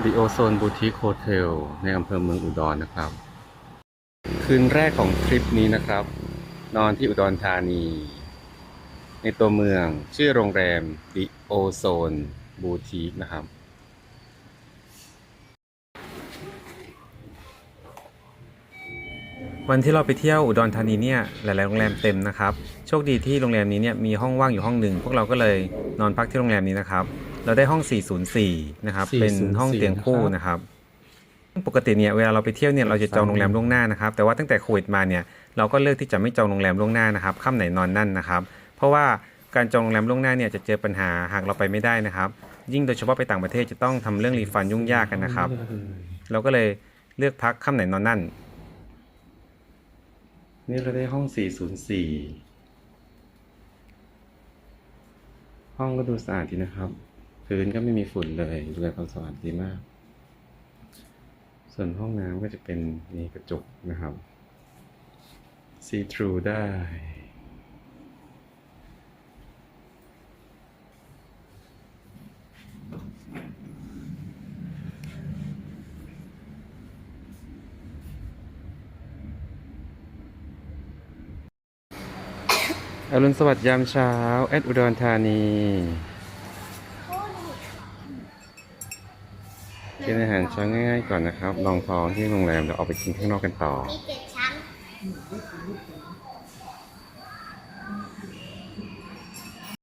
ดิโอโซนบูติคโฮเทลในอำเภอเมืองอุดรนะครับ คืนแรกของทริปนี้นะครับ นอนที่อุดรธานี ในตัวเมืองชื่อโรงแรมดิโอโซนบูติคนะครับ วันที่เราไปเที่ยวอุดรธานีเนี่ยหลาย ๆ โรงแรมเต็มนะครับ โชคดีที่โรงแรมนี้เนี่ยมีห้องว่างอยู่ห้องหนึ่งพวกเราก็เลยนอนพักที่โรงแรมนี้นะครับ เราได้ห้อง 404 นะครับ404เป็นห้องเตียงคู่นะครับ ปกติเนี่ยเวลาเราไปเที่ยวเนี่ยเราจะจองโรงแรมล่วงหน้านะครับ แต่ว่าตั้งแต่โควิดมาเนี่ยเราก็เลือกที่จะไม่จองโรงแรมล่วงหน้านะครับค่ำไหนนอนนั่นนะครับ เพราะว่าการจองโรงแรมล่วงหน้าเนี่ยจะเจอปัญหาหากเราไปไม่ได้นะครับ ยิ่งโดยเฉพาะไปต่างประเทศจะต้องทำเรื่องรีฟันยุ่งยากกันนะครับ เราก็เลยเลือกพักค่ำไหนนอนนั่น นี่เราได้ห้อง 404 ห้องก็ดูสะอาดดีนะครับ พื้นก็ไม่มีฝุ่นเลยดูแลความสะอาดดีมาก ส่วนห้องน้ำก็จะเป็นนี่กระจกนะครับ see through ได้ อรุณสวัสดิ์ยามเช้า แอดอุดรธานี กินอาหารเช้าง่ายๆก่อนนะครับ ลองท้องที่โรงแรมเดี๋ยวออกไปกินข้างนอกกันต่อ มีเจ็ดชั้น